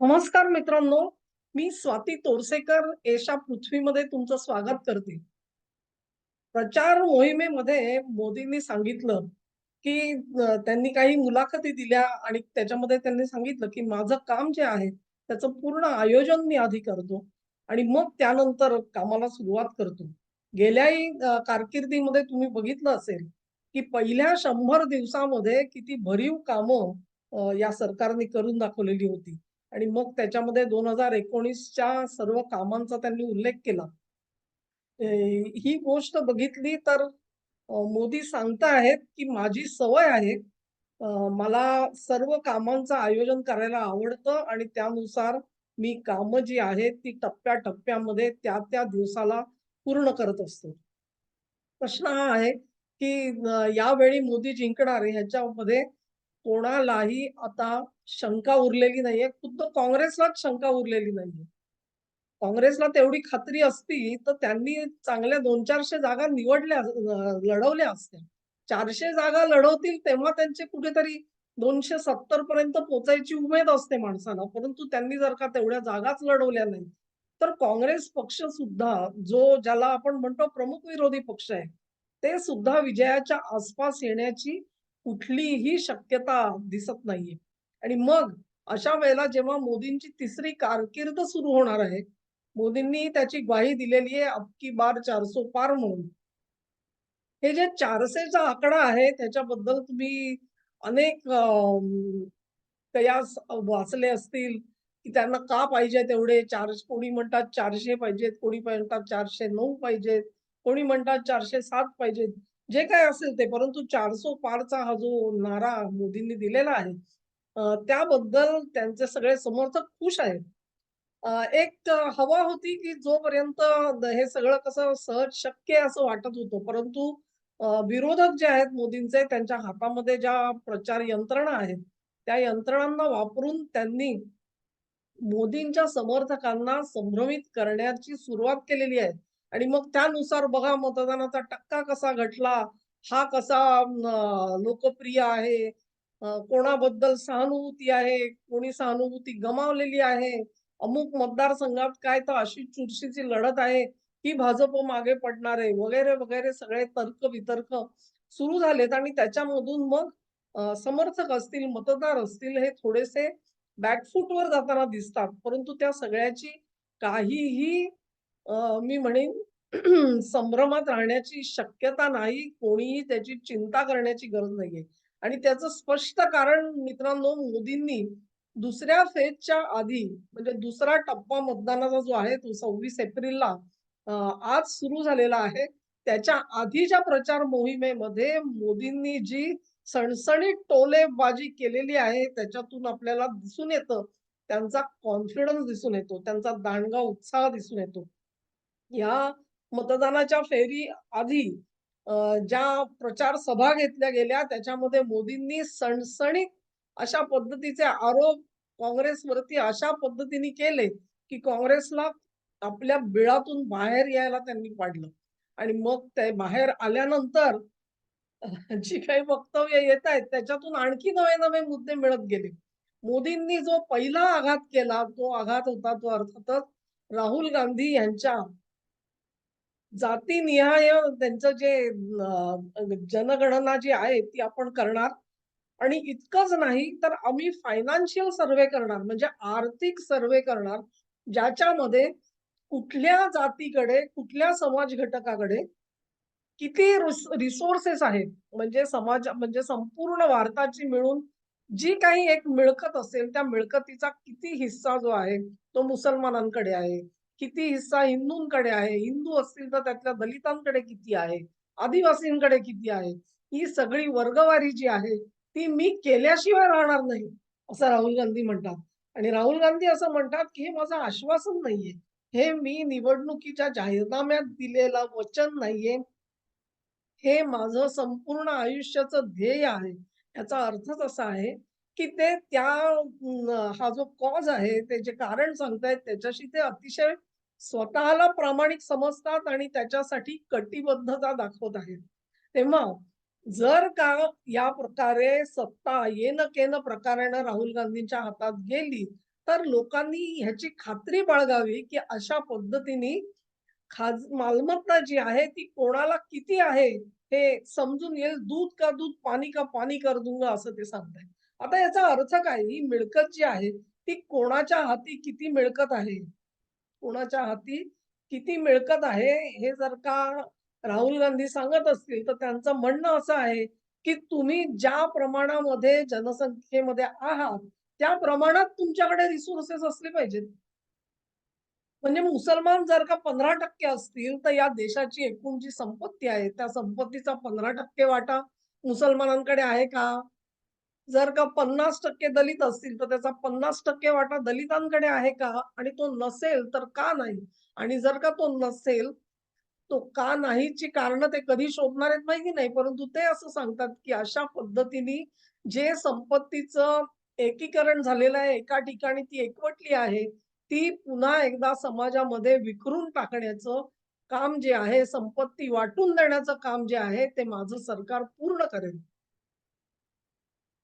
नमस्कार मित्रांनो मी स्वाती तोरसेकर एशा पृथ्वीमध्ये तुमचं स्वागत करते. प्रचार मोहिमेमध्ये मोदींनी सांगितलं की त्यांनी काही मुलाखती दिल्या आणि त्याच्यामध्ये त्यांनी सांगितलं की माझं काम जे आहे त्याचं पूर्ण आयोजन मी आधी करतो आणि मग त्यानंतर कामाला सुरुवात करतो. गेल्याही कारकिर्दीमध्ये तुम्ही बघितलं असेल की पहिल्या शंभर दिवसामध्ये किती भरीव कामं या सरकारने करून दाखवलेली होती. आणि मग त्याच्यामध्ये दोन हजार एकोणीसच्या सर्व कामांचा त्यांनी उल्लेख केला ही गोष्ट बघितली तर मोदी सांगता आहेत की माझी सवय आहे मला सर्व कामांचं आयोजन करायला आवडतं आणि त्यानुसार मी कामं जी आहेत ती टप्प्या-टप्प्यामध्ये त्या त्या दिवसाला पूर्ण करत असतो. प्रश्न हा आहे की यावेळी मोदी जिंकणार ह्याच्यामध्ये कोणालाही आता शंका उरलेली नाहीये. खुद्द काँग्रेसलाच शंका उरलेली नाहीये. काँग्रेसला तेवढी खात्री असती, तर त्यांनी चांगल्या दोन चारशे जागा निवडल्या लढवल्या असत्या. चारशे जागा लढवतील तेव्हा त्यांचे कुठेतरी 270 पर्यंत पोहोचायची उमेद असते माणसाला. परंतु त्यांनी जर का तेवढ्या जागाच लढवल्या नाही, तर काँग्रेस पक्ष सुद्धा जो ज्याला आपण म्हणतो प्रमुख विरोधी पक्ष आहे, ते सुद्धा विजयाच्या आसपास येण्याची कुठलीही शक्यता दिसत नाहीये. आणि मग अशा वेळेला जेव्हा मोदींची तिसरी कारकीर्द सुरू होणार आहे, मोदींनी त्याची ग्वाही दिलेली आहे, अबकी बार चारसो पार म्हणून. हे जे 400चा आकडा आहे त्याच्याबद्दल तुम्ही अनेक कयास वाचले असतील, की त्यांना का पाहिजे तेवढे चार कोणी म्हणतात चारशे पाहिजेत, कोणी म्हणतात 409 पाहिजेत, कोणी म्हणतात 407 पाहिजेत. जे काय असेल ते, परंतु चारसो पारचा हा जो नारा मोदींनी दिलेला आहे, त्याबद्दल त्यांचे सगळे समर्थक खुश आहेत. एक हवा होती, की जोपर्यंत हे सगळं कसं सहज शक्य असं वाटत होतं. परंतु विरोधक जे आहेत मोदींचे, त्यांच्या हातामध्ये ज्या प्रचार यंत्रणा आहेत, त्या यंत्रणांना वापरून त्यांनी मोदींच्या समर्थकांना संभ्रमित करण्याची सुरुवात केलेली आहे. आणि मग त्यानुसार बघा मतदानाचा टक्का कसा घटला, हा कसा लोकप्रिय आहे, कोणाबद्दल सहानुभूती आहे, कोणी सहानुभूती गमावलेली आहे, अमुक मतदारसंघात काय तर अशी चुरशीची लढत आहे, की भाजप मागे पडणार आहे, वगैरे, वगैरे सगळे तर्क-वितर्क सुरू झालेत आणि त्याच्यामधून मग समर्थक असतील, मतदार असतील, हे थोडेसे बॅकफूटवर जाताना दिसतात. परंतु त्या सगळ्याची काहीही मी म्हणेन संभ्रमात राहण्याची शक्यता नाही. कोणीही त्याची चिंता करण्याची गरज नाहीये. आणि त्याचं स्पष्ट कारण मित्रांनो मोदींनी दुसऱ्या फेजच्या आधी म्हणजे दुसरा टप्पा मतदानाचा जो आहे तो 26 एप्रिलला आज सुरू झालेला आहे. त्याच्या आधीच्या प्रचार मोहिमेमध्ये मोदींनी जी सणसणीत टोलेबाजी केलेली आहे, त्याच्यातून आपल्याला दिसून येतं, त्यांचा कॉन्फिडन्स दिसून येतो, त्यांचा दांडगा उत्साह दिसून येतो. या मतदानाच्या फेरी आधी ज्या प्रचार सभा घेतल्या गेल्या त्याच्यामध्ये मोदींनी सणसणीत अशा पद्धतीचे आरोप काँग्रेसवरती अशा पद्धतीने केले, की काँग्रेसला आपल्या बिळातून बाहेर यायला त्यांनी पाडलं. आणि मग ते बाहेर आल्यानंतर जी काही वक्तव्य येतायत त्याच्यातून आणखी नवे-नवे मुद्दे मिळत गेले. मोदींनी जो पहिला आघात केला, तो आघात होता तो अर्थातच राहुल गांधी यांच्या जातीनिहाय त्यांचं जे जनगणना जी आहे ती आपण करणार आणि इतकंच नाही तर आम्ही फायनान्शियल सर्वे करणार म्हणजे आर्थिक सर्वे करणार, ज्याच्यामध्ये कुठल्या जातीकडे, कुठल्या समाज घटकाकडे किती रिसोर्सेस आहेत. म्हणजे समाज म्हणजे संपूर्ण भारताची मिळून जी काही एक मिळकत असेल, त्या मिळकतीचा किती हिस्सा जो आहे, तो मुसलमानांकडे आहे. किती हिस्सा हिंदूंकडे आहे. हिंदू असतील तर त्यातल्या दलितांकडे किती आहे. आदिवासींकडे किती आहे. ही सगळी वर्गवारी जी आहे, ती मी केल्याशिवाय राहणार नाही, असं राहुल गांधी म्हणतात. आणि राहुल गांधी असं म्हणतात, की हे माझं आश्वासन नाहीये. हे मी निवडणुकीच्या जाहीरनाम्यात दिलेलं वचन नाहीये. हे माझं संपूर्ण आयुष्याचं ध्येय आहे. याचा अर्थच असा आहे, की ते त्या हा जो कॉज आहे, ते जे कारण सांगतायत त्याच्याशी ते अतिशय स्वतःला प्रामाणिक समजतात आणि त्याच्यासाठी कटिबद्धता दाखवत आहेत. तेव्हा जर का या प्रकारे सत्ता येन-केन प्रकारानं राहुल गांधींच्या हातात गेली, तर लोकांनी ह्याची खात्री बाळगावी, की अशा पद्धतीने खाज मालमत्ता जी आहे ती कोणाला किती आहे हे समजून येईल. दूध का दूध, पाणी का पाणी कर दूंगा असं ते सांगताय आता याचा अर्थ काय? ही मिळकत जी आहे ती कोणाच्या हाती किती मिळकत आहे? कोणाच्या हाती किती मिळकत आहे हे जर का राहुल गांधी सांगत असतील, तर त्यांचं म्हणणं असं आहे, की तुम्ही ज्या प्रमाणामध्ये जनसंख्येमध्ये आहात, त्या प्रमाणात तुमच्याकडे रिसोर्सेस असले पाहिजेत. म्हणजे मुसलमान जर का 15% असतील, तर या देशाची एकूण जी संपत्ती आहे, त्या संपत्तीचा 15% वाटा मुसलमानांकडे आहे का? जर का 50% दलित असतील, तर त्याचा 50% वाटा दलितांकडे आहे का? आणि तो नसेल तर का नाही? आणि जर का तो नसेल, तो का नाहीची कारण ते कधी शोधणार आहेत माहिती नाही. परंतु ते असं सांगतात, की अशा पद्धतीने जे संपत्तीचं एकीकरण झालेलं आहे, एका ठिकाणी ती एकवटली आहे, ती पुन्हा एकदा समाजामध्ये विखरून टाकण्याचं काम जे आहे, संपत्ती वाटून देण्याचं काम जे आहे, ते माझं सरकार पूर्ण करेल.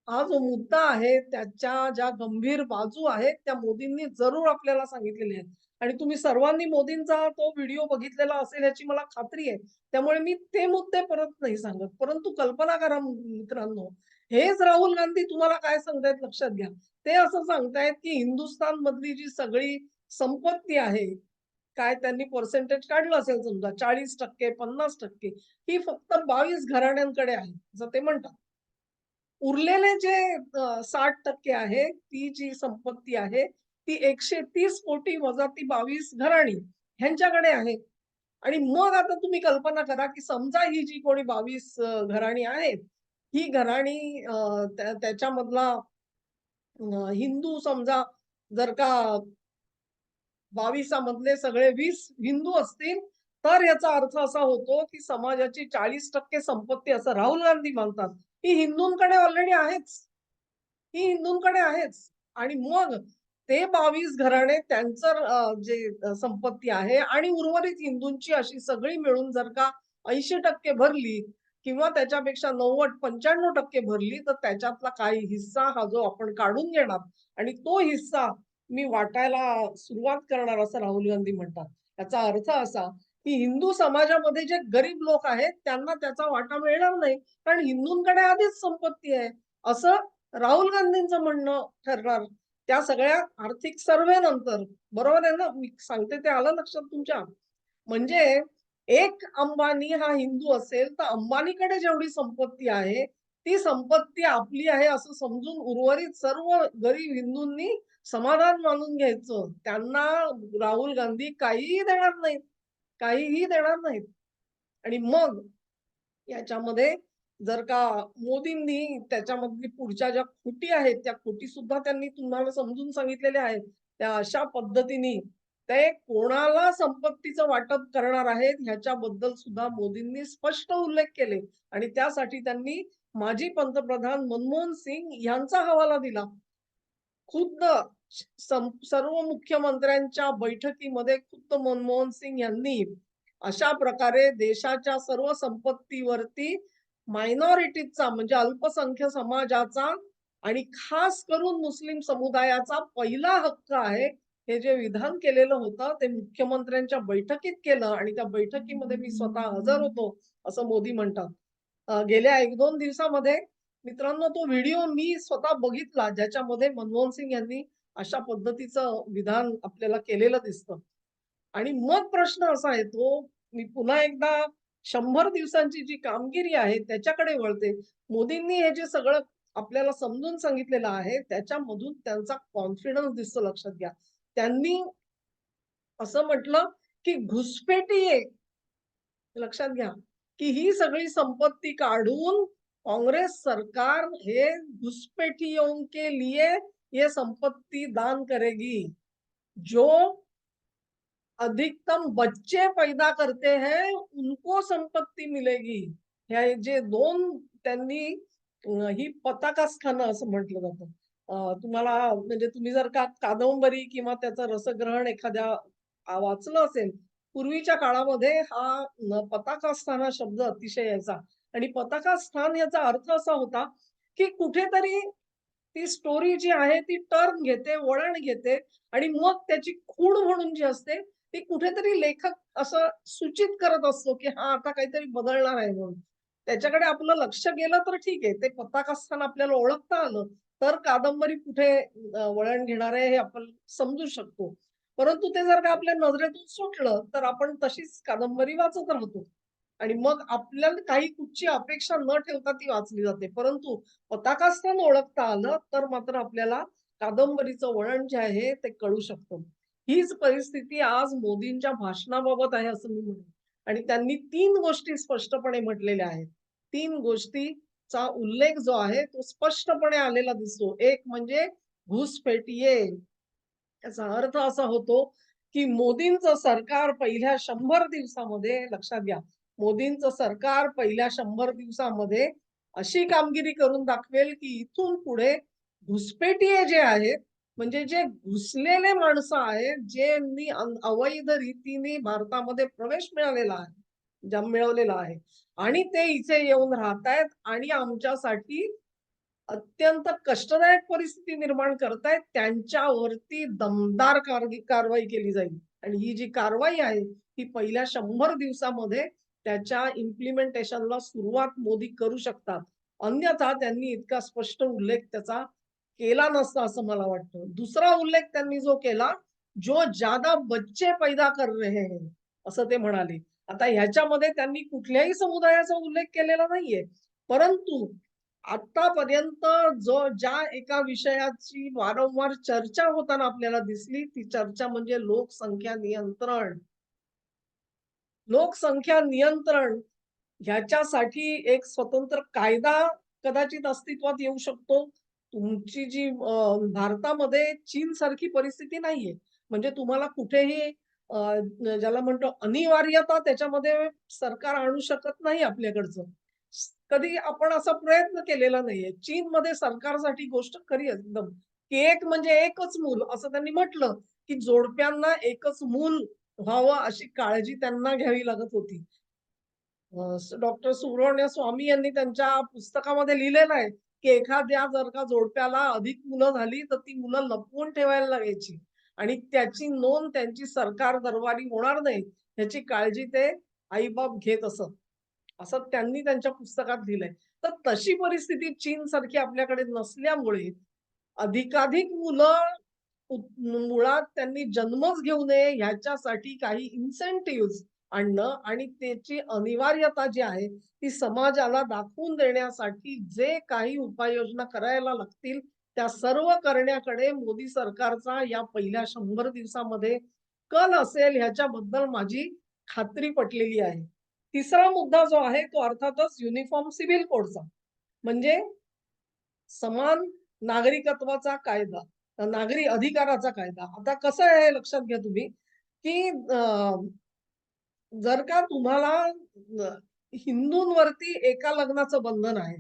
हा जो मुद्दा आहे, त्याच्या ज्या गंभीर बाजू आहेत, त्या मोदींनी जरूर आपल्याला सांगितलेल्या आहेत. आणि तुम्ही सर्वांनी मोदींचा तो व्हिडिओ बघितलेला असेल याची मला खात्री आहे. त्यामुळे मी ते मुद्दे परत नाही सांगत. परंतु कल्पना करा मित्रांनो, हेच राहुल गांधी तुम्हाला काय सांगतायत लक्षात घ्या. ते असं सांगतायत, की हिंदुस्थान मधली जी सगळी संपत्ती आहे, काय त्यांनी पर्सेंटेज काढलं असेल समजा 40% 50% ही फक्त 22 घराण्यांकडे आहे, असं ते म्हणतात. उरलेले जे साठ टक्के आहे, ती जी संपत्ती आहे, ती 130 कोटी वजा ती 22 घराणी ह्यांच्याकडे आहे. आणि मग आता तुम्ही कल्पना करा, की समजा ही जी कोणी बावीस घराणी आहेत, ही घराणी त्याच्यामधला हिंदू समजा जर का 22 मधले सगळे वीस हिंदू असतील, तर याचा अर्थ असा होतो, की समाजाची 40% संपत्ती असं राहुल गांधी मानतात, ही हिंदूंकडे ऑलरेडी आहेच. ही हिंदूंकडे आहेच. आणि मग ते 22 घराणे त्यांचं जे संपत्ती आहे आणि उर्वरित हिंदूंची अशी सगळी मिळून जर का 80% भरली किंवा त्याच्यापेक्षा 90-95% भरली, तर त्याच्यातला काही हिस्सा हा जो आपण काढून घेणार आणि तो हिस्सा मी वाटायला सुरुवात करणार असं राहुल गांधी म्हणतात. याचा अर्थ असा, की हिंदू समाजामध्ये जे गरीब लोक आहेत, त्यांना त्याचा वाटा मिळणार नाही. कारण हिंदूंकडे आधीच संपत्ती आहे. असं राहुल गांधींचं म्हणणं ठरणार. त्या सगळ्या आर्थिक सर्व्हे नंतर. बरोबर आहे ना? मी सांगते ते आलं लक्षात तुमच्या? म्हणजे एक अंबानी हा हिंदू असेल, तर अंबानीकडे जेवढी संपत्ती आहे, ती संपत्ती आपली आहे असं समजून उर्वरित सर्व गरीब हिंदूंनी समाधान मानून घ्यायचं. त्यांना राहुल गांधी काहीही देणार नाहीत. काहीही देणार नाहीत. आणि मग याच्यामध्ये जर का मोदींनी त्याच्यामधली पुढच्या ज्या खुटी आहेत, त्या खुटी सुद्धा त्यांनी तुम्हाला समजून सांगितलेल्या आहेत. त्या अशा पद्धतीने ते कोणाला संपत्तीचं वाटप करणार आहेत, ह्याच्याबद्दल सुद्धा मोदींनी स्पष्ट उल्लेख केले आणि त्यासाठी त्यांनी माजी पंतप्रधान मनमोहन सिंग यांचा हवाला दिला. खुद्द सर्व मुख्यमंत्र्यांच्या बैठकीमध्ये खुद्द मनमोहन सिंग यांनी अशा प्रकारे देशाच्या सर्व संपत्तीवरती मायनॉरिटीजचा म्हणजे अल्पसंख्य समाजाचा आणि खास करून मुस्लिम समुदायाचा पहिला हक्क आहे, हे जे विधान केलेलं होतं, ते मुख्यमंत्र्यांच्या बैठकीत केलं आणि त्या बैठकीमध्ये मी स्वतः हजर होतो, असं मोदी म्हणतात. गेल्या 1-2 दिवसामध्ये मित्रांनो तो व्हिडिओ मी स्वतः बघितला, ज्याच्यामध्ये मनमोहन सिंग यांनी अशा पद्धतीचं विधान आपल्याला केलेलं दिसतं. आणि मग प्रश्न असा येतो, मी पुन्हा एकदा शंभर दिवसांची जी कामगिरी आहे त्याच्याकडे वळते. मोदींनी हे जे सगळं आपल्याला समजून सांगितलेलं आहे, त्याच्यामधून त्यांचा कॉन्फिडन्स दिसतो लक्षात घ्या. त्यांनी असं म्हटलं, की घुसपेटी लक्षात घ्या, की ही सगळी संपत्ती काढून काँग्रेस सरकार हे घुसपैठियों के लिए ये संपत्ति दान करेगी. जो अधिकतम बच्चे पैदा करते हैं, उनको संपत्ती मिलेगी. हे जे दोन त्यांनी ही पताकास्थानं असं म्हटलं जातं. तुम्हाला म्हणजे तुम्ही जर का कादंबरी किंवा त्याचं रसग्रहण एखाद्या वाचलं असेल, पूर्वीच्या काळामध्ये हा पताकास्थान हा शब्द अतिशय यायचा आणि पताकास्थान याचा अर्थ असा होता, की कुठेतरी ती स्टोरी जी आहे ती टर्न घेते, वळण घेते आणि मग त्याची खूण म्हणून जी असते, ती कुठेतरी लेखक असं सूचित करत असतो, की हा आता काहीतरी बदलणार आहे म्हणून. त्याच्याकडे आपलं लक्ष गेलं तर ठीक आहे. ते पताकास्थान आपल्याला ओळखता आलं, तर कादंबरी कुठे वळण घेणार आहे हे आपण समजू शकतो. परंतु ते जर का आपल्या नजरेतून सुटलं, तर आपण तशीच कादंबरी वाचत राहतो. आणि मग आपल्याला काही कुठची अपेक्षा न ठेवता ती वाचली जाते. परंतु पताकास्थान ओळखता आलं, तर मात्र आपल्याला कादंबरीचं वळण जे आहे ते कळू शकतं. हीच परिस्थिती आज मोदींच्या भाषणाबाबत आहे असं मी म्हणेन. आणि त्यांनी तीन गोष्टी स्पष्टपणे म्हटलेल्या आहेत. तीन गोष्टीचा उल्लेख जो आहे तो स्पष्टपणे आलेला दिसतो. एक म्हणजे घुसपेटीये याचा अर्थ असा होतो, की मोदींचं सरकार पहिल्या शंभर दिवसामध्ये लक्षात घ्या, मोदींचं सरकार पहिल्या शंभर दिवसामध्ये अशी कामगिरी करून दाखवेल, की इथून पुढे घुसपेटीये जे आहेत, म्हणजे जे घुसलेले माणसं आहेत, ज्यांनी अवैध रीतीने भारतामध्ये प्रवेश मिळालेला आहे, मिळवलेला आहे आणि ते इथे येऊन राहतायत आणि आमच्यासाठी अत्यंत कष्टदायक परिस्थिती निर्माण करतायत, त्यांच्यावरती दमदार कारवाई केली जाईल. आणि ही जी कारवाई आहे, ती पहिल्या शंभर दिवसामध्ये त्याच्या इम्प्लिमेंटेशनला सुरुवात मोदी करू शकतात. अन्यथा त्यांनी इतका स्पष्ट उल्लेख त्याचा केला नसता असं मला वाटतं. दुसरा उल्लेख त्यांनी जो केला, "जो ज्यादा बच्चे पैदा कर रहे हैं" असं ते म्हणाले. आता ह्याच्यामध्ये त्यांनी कुठल्याही समुदायाचा उल्लेख केलेला नाहीये. परंतु आतापर्यंत जो ज्या एका विषयाची वारंवार चर्चा होताना आपल्याला दिसली, ती चर्चा म्हणजे लोकसंख्या नियंत्रण. लोकसंख्या नियंत्रण ह्याच्यासाठी एक स्वतंत्र कायदा कदाचित अस्तित्वात येऊ शकतो. तुमची जी भारतामध्ये भारतामध्ये चीनसारखी परिस्थिती नाहीये. म्हणजे तुम्हाला कुठेही ज्याला म्हणतो अनिवार्यता त्याच्यामध्ये सरकार आणू शकत नाही आपल्याकडचं. कधी आपण असा प्रयत्न केलेला नाहीये. चीनमध्ये सरकारसाठी गोष्ट खरी एकदम, एक म्हणजे एकच मूल असं त्यांनी म्हटलं, की जोडप्यांना एकच मूल व्हावं अशी काळजी त्यांना घ्यावी लागत होती. डॉक्टर सुब्रमण्य स्वामी यांनी त्यांच्या पुस्तकामध्ये लिहिलेलं आहे, की एखाद्या जर का जोडप्याला अधिक मुलं झाली, तर ती मुलं लपवून ठेवायला लागायची आणि त्याची नोंद त्यांची सरकार दरबारी होणार नाही, ह्याची काळजी ते आईबाप घेत असत. असं त्यांनी त्यांच्या पुस्तकात लिहिलंय. तर तशी परिस्थिती चीन सारखी आपल्याकडे नसल्यामुळे अधिकाधिक मुलं मुळात त्यांनी जन्मच घेऊ नये ह्याच्यासाठी काही इन्सेंटिव्ह आणणं आणि त्याची अनिवार्यता जी आहे, ती समाजाला दाखवून देण्यासाठी जे काही उपाययोजना करायला लागतील, त्या सर्व करण्याकडे मोदी सरकारचा या पहिल्या शंभर दिवसामध्ये कल असेल ह्याच्याबद्दल माझी खात्री पटलेली आहे. तिसरा मुद्दा जो आहे तो अर्थातच युनिफॉर्म सिव्हिल कोडचा. म्हणजे समान नागरिकत्वाचा कायदा, नागरी अधिकाराचा कायदा. आता कसं आहे लक्षात घ्या तुम्ही, की जर का तुम्हाला हिंदूंवरती एका लग्नाचं बंधन आहे.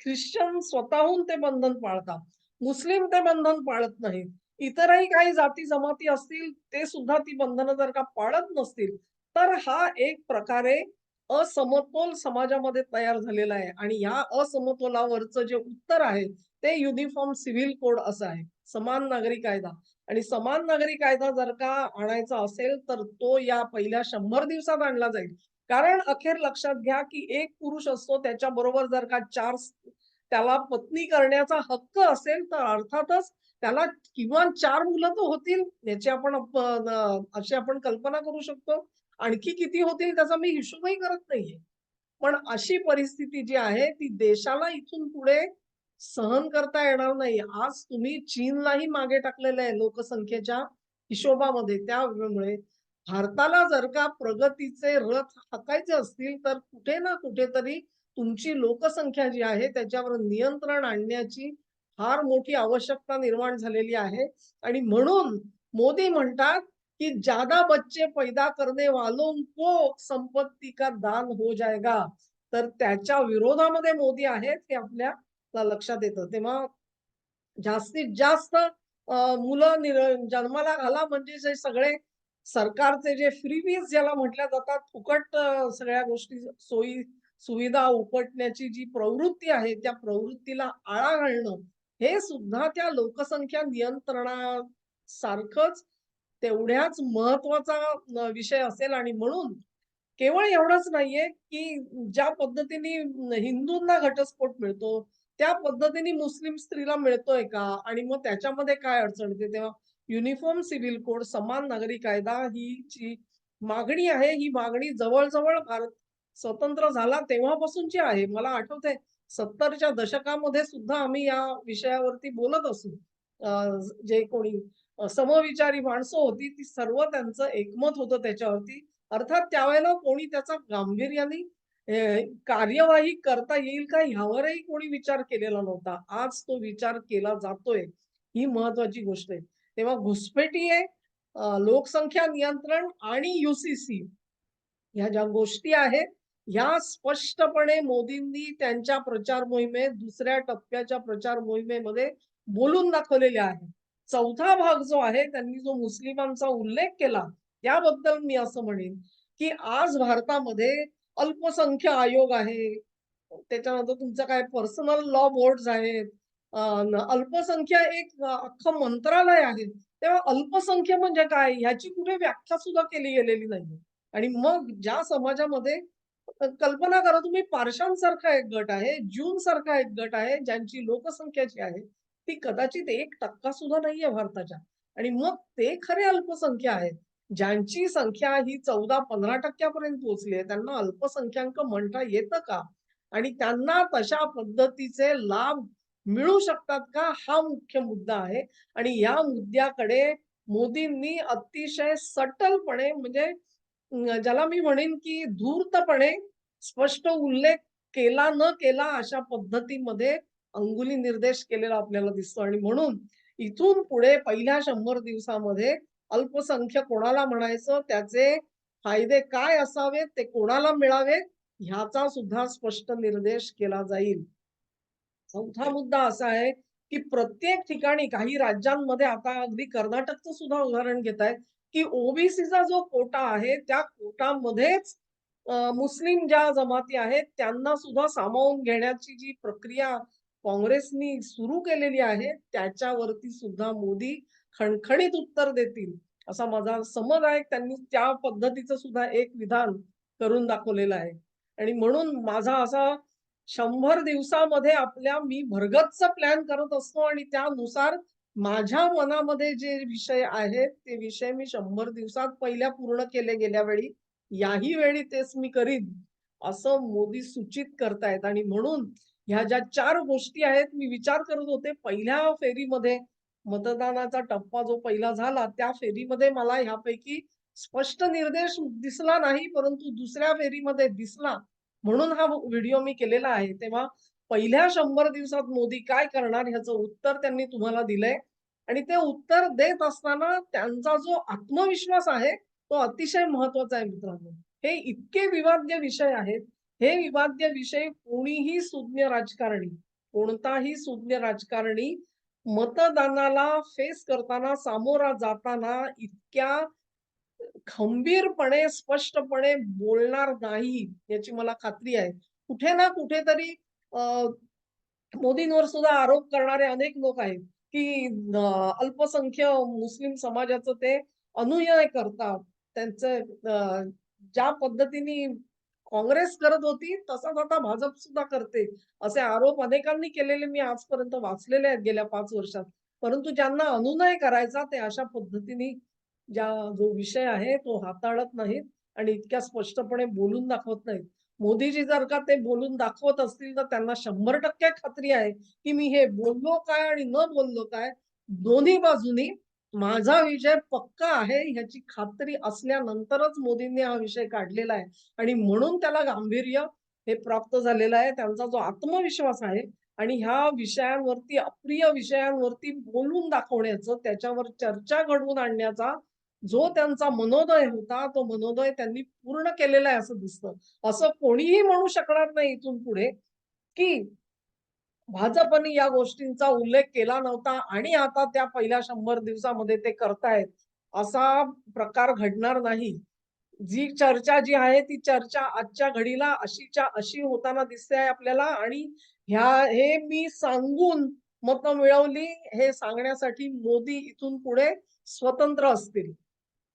ख्रिश्चन स्वतःहून ते बंधन पाळतात. मुस्लिम ते बंधन पाळत नाहीत. इतरही काही जाती-जमाती असतील, ते सुद्धा ती बंधनं जर का पाळत नसतील, तर हा एक प्रकारे असमतोल समाजामध्ये तयार झालेला आहे आणि ह्या असमतोलावरचं जे उत्तर आहे, ते युनिफॉर्म सिव्हिल कोड असं आहे. समान नागरी कायदा आणि समान नागरी कायदा जर का आणायचा असेल, तर तो या पहिल्या शंभर दिवसात आणला जाईल. कारण अखेर लक्षात घ्या, की एक पुरुष असतो त्याच्याबरोबर जर का चार त्याला पत्नी करण्याचा हक्क असेल, तर अर्थातच त्याला किमान चार मुलं तर होतील, याची आपण अशी आपण कल्पना करू शकतो. आणखी किती होतील त्याचा मी हिशोबही करत नाहीये. पण अशी परिस्थिती जी आहे, ती देशाला इथून पुढे सहन करता येणार नाही. आज तुम्ही चीनलाही मागे टाकलेलं आहे लोकसंख्येच्या हिशोबामध्ये. त्यामुळे भारताला जर का प्रगतीचे रथ हाकायचे असतील, तर कुठे ना कुठेतरी तुमची लोकसंख्या जी आहे त्याच्यावर नियंत्रण आणण्याची फार मोठी आवश्यकता निर्माण झालेली आहे आणि म्हणून मोदी म्हणतात, की "ज्यादा बच्चे पैदा करने वालों को संपत्ती का दान हो जाएगा." तर त्याच्या विरोधामध्ये मोदी आहेत हे आपल्या लक्षात येतं. तेव्हा जास्तीत जास्त मुलं निर जन्माला घाला म्हणजे जे सगळे सरकारचे जे फ्रीबीज ज्याला म्हटल्या जातात, फुकट सगळ्या गोष्टी सोयी सुविधा उपटण्याची जी प्रवृत्ती आहे, त्या प्रवृत्तीला आळा घालणं हे सुद्धा त्या लोकसंख्या नियंत्रणा सारखंच तेवढ्याच महत्त्वाचा विषय असेल आणि म्हणून केवळ एवढंच नाहीये, की ज्या पद्धतीने हिंदूंना घटस्फोट मिळतो, त्या पद्धतीने मुस्लिम स्त्रीला मिळतोय का? आणि मग त्याच्यामध्ये काय अडचण येते? तेव्हा युनिफॉर्म सिव्हिल कोड, समान नागरी कायदा ही जी मागणी आहे, ही मागणी जवळजवळ भारत स्वतंत्र झाला तेव्हापासूनची आहे. मला आठवतंय 70च्या दशकामध्ये सुद्धा आम्ही या विषयावरती बोलत असू. जे कोणी समविचारी माणसं होती, ती सर्व त्यांचं एकमत होतं त्याच्यावरती. अर्थात त्यावेळेला कोणी त्याचा गांभीर्याने कार्यवाही करता येईल का ह्यावरही कोणी विचार केलेला नव्हता. आज तो विचार केला जातोय, ही महत्वाची गोष्ट आहे. तेव्हा घुसपेटी आहे, लोकसंख्या नियंत्रण आणि युसीसी ह्या ज्या गोष्टी आहेत, ह्या स्पष्टपणे मोदींनी त्यांच्या प्रचार मोहिमेत दुसऱ्या टप्प्याच्या प्रचार मोहिमेमध्ये बोलून दाखवलेल्या आहेत. चौथा भाग जो आहे, त्यांनी जो मुस्लिमांचा उल्लेख केला, त्याबद्दल मी असं म्हणेन, की आज भारतामध्ये अल्पसंख्य आयोग आहे. त्याच्यानंतर तुमचं काय पर्सनल लॉ बोर्ड्स आहेत. अल्पसंख्या अल्पसंख्य एक अख्खं मंत्रालय आहे. तेव्हा अल्पसंख्य म्हणजे काय? ह्याची कुठे व्याख्या सुद्धा केली गेलेली नाहीये. आणि मग ज्या समाजामध्ये कल्पना करा तुम्ही पारशांसारखा एक गट आहे, ज्यूंसारखा एक गट आहे, ज्यांची लोकसंख्या जी आहे, ती कदाचित एक टक्का सुद्धा नाहीये भारताच्या. आणि मग ते खरे अल्पसंख्य आहेत. ज्यांची संख्या ही चौदा पंधरा टक्क्यापर्यंत पोहोचली आहे, त्यांना अल्पसंख्याक म्हणता येतं का? आणि त्यांना तशा पद्धतीचे लाभ मिळू शकतात का? हा मुख्य मुद्दा आहे. आणि या मुद्द्याकडे मोदींनी अतिशय सटलपणे म्हणजे ज्याला मी म्हणेन, की धूर्तपणे स्पष्ट उल्लेख केला न केला अशा पद्धतीमध्ये अंगुली निर्देश केलेला आपल्याला दिसतो आणि म्हणून इथून पुढे पहिल्या शंभर दिवसामध्ये अल्पसंख्य कोणाला म्हणायचं, त्याचे फायदे काय असावेत, ते कोणाला मिळावेत, ह्याचा सुद्धा स्पष्ट निर्देश केला जाईल. चौथा मुद्दा असा आहे, की प्रत्येक ठिकाणी काही राज्यांमध्ये आता अगदी कर्नाटकचं सुद्धा उदाहरण घेतायत, की ओबीसीचा जो कोटा आहे, त्या कोटामध्येच मुस्लिम ज्या जमाती आहेत, त्यांना सुद्धा सामावून घेण्याची जी प्रक्रिया काँग्रेसनी सुरू केलेली आहे, त्याच्यावरती सुद्धा मोदी खणखणीत उत्तर देतील, असा माझा समज आहे. त्यांनी त्या पद्धतीचं सुद्धा एक विधान करून दाखवलेलं आहे. आणि म्हणून माझा असा शंभर दिवसामध्ये आपल्या मी भरगच्च प्लॅन करत असतो आणि त्यानुसार माझ्या मनामध्ये जे विषय आहेत, ते विषय मी शंभर दिवसात पहिल्या पूर्ण केले गेल्या वेळी. याही वेळी तेच मी करीन, असं मोदी सूचित करतायत आणि म्हणून ह्या ज्या चार गोष्टी आहेत, मी विचार करत होते पहिल्या फेरीमध्ये मतदानाचा टप्पा जो पहिला झाला, त्या फेरीमध्ये मला ह्यापैकी स्पष्ट निर्देश दिसला नाही, परंतु दुसऱ्या फेरीमध्ये दिसला. म्हणून हा व्हिडिओ मी केलेला आहे. तेव्हा पहिल्या शंभर दिवसात मोदी काय करणार ह्याचं उत्तर त्यांनी तुम्हाला दिलंय आणि ते उत्तर देत असताना त्यांचा जो आत्मविश्वास आहे, तो अतिशय महत्त्वाचा आहे मित्रांनो. हे इतके विवाद्य विषय आहेत. हे विवाद्य विषय कोणीही सुज्ञ राजकारणी, कोणताही सुज्ञ राजकारणी मतदानाला फेस करताना, सामोरा जाताना इतक्या खंबीरपणे, स्पष्टपणे बोलणार नाही, याची मला खात्री आहे. कुठे ना कुठेतरी अ, मोदींवर सुद्धा आरोप करणारे अनेक लोक आहेत, की अल्पसंख्य मुस्लिम समाजाचं ते अनुयाय करतात. त्यांचं ज्या पद्धतीने काँग्रेस करत होती, तसाच आता भाजप सुद्धा करते. असे आरोप अनेकांनी केलेले मी आजपर्यंत वाचलेले आहेत गेल्या पाच वर्षात. परंतु ज्यांना अनुनय करायचा ते अशा पद्धतीने ज्या जो विषय आहे तो हाताळत नाहीत आणि इतक्या स्पष्टपणे बोलून दाखवत नाहीत. मोदीजी जर का ते बोलून दाखवत असतील, तर त्यांना 100% खात्री आहे, की मी हे बोललो काय आणि न बोललो काय, दोन्ही बाजूनी माझा विजय पक्का आहे ह्याची खात्री असल्यानंतरच मोदींनी हा विषय काढलेला आहे आणि म्हणून त्याला गांभीर्य हे प्राप्त झालेलं आहे. त्यांचा जो आत्मविश्वास आहे आणि ह्या विषयांवरती, अप्रिय विषयांवरती बोलून दाखवण्याचं, त्याच्यावर चर्चा घडवून आणण्याचा जो त्यांचा मनोदय होता, तो मनोदय त्यांनी पूर्ण केलेला आहे असं दिसतं. असं कोणीही म्हणू शकणार नाही इथून पुढे, की भाजपने या गोष्टींचा उल्लेख केला नव्हता आणि आता त्या पहिल्या शंभर दिवसामध्ये ते करतायत. असा प्रकार घडणार नाही. जी चर्चा जी आहे, ती चर्चा आजच्या घडीला अशीच्या अशी होताना दिसते आहे आपल्याला आणि ह्या हे मी सांगून मतं मिळवली हे सांगण्यासाठी मोदी इथून पुढे स्वतंत्र असतील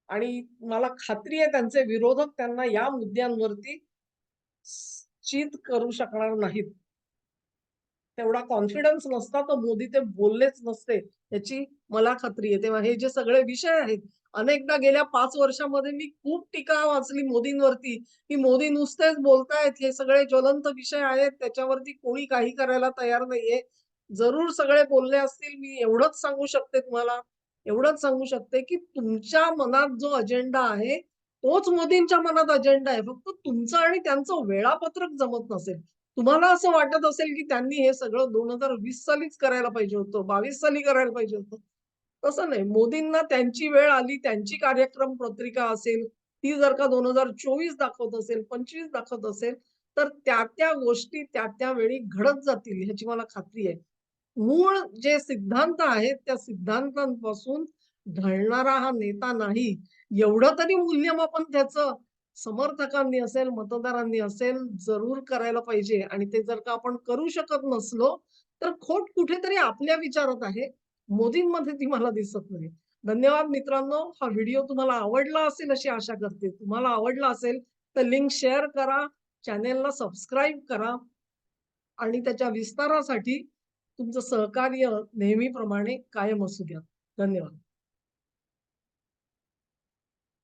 आणि मला खात्री आहे त्यांचे विरोधक त्यांना या मुद्द्यांवरती चित करू शकणार नाहीत तेवढा कॉन्फिडन्स नसता तर मोदी ते बोललेच नसते. याची मला खात्री आहे. तेव्हा हे जे सगळे विषय आहेत अनेकदा गेल्या पाच वर्षामध्ये मी खूप टीका वाचली मोदींवरती. की मोदी नुसतेच बोलतायत हे सगळे ज्वलंत विषय आहेत त्याच्यावरती कोणी काही करायला तयार नाहीये. जरूर सगळे बोलले असतील मी एवढंच सांगू शकते तुम्हाला. एवढंच सांगू शकते की तुमच्या मनात जो अजेंडा आहे तोच मोदींच्या मनात अजेंडा आहे. फक्त तुमचं आणि त्यांचं वेळापत्रक जमत नसेल. तुम्हाला असं वाटत असेल की त्यांनी हे सगळं दोन हजार वीस सालीच करायला पाहिजे होतं बावीस साली करायला पाहिजे होतं. तसं नाही. मोदींना त्यांची वेळ आली त्यांची कार्यक्रम पत्रिका असेल ती जर का दोन हजार चोवीस दाखवत असेल पंचवीस दाखवत असेल तर त्या त्या गोष्टी त्या त्या वेळी घडत जातील ह्याची मला खात्री आहे. मूळ जे सिद्धांत आहेत त्या सिद्धांतांपासून ढळणारा हा नेता नाही. एवढं तरी मूल्यमापन त्याचं समर्थकांनी असेल मतदारांनी असेल जरूर करायला पाहिजे. आणि ते जर का आपण करू शकत नसलो तर खोट कुठेतरी आपल्या विचारात आहे. मोदींमध्ये ती मला दिसत नाही. धन्यवाद मित्रांनो. हा व्हिडिओ तुम्हाला आवडला असेल अशी आशा करते. तुम्हाला आवडला असेल तर लिंक शेअर करा चॅनेलला सबस्क्राईब करा. आणि त्याच्या विस्तारासाठी तुमचं सहकार्य नेहमीप्रमाणे कायम असू द्या. धन्यवाद.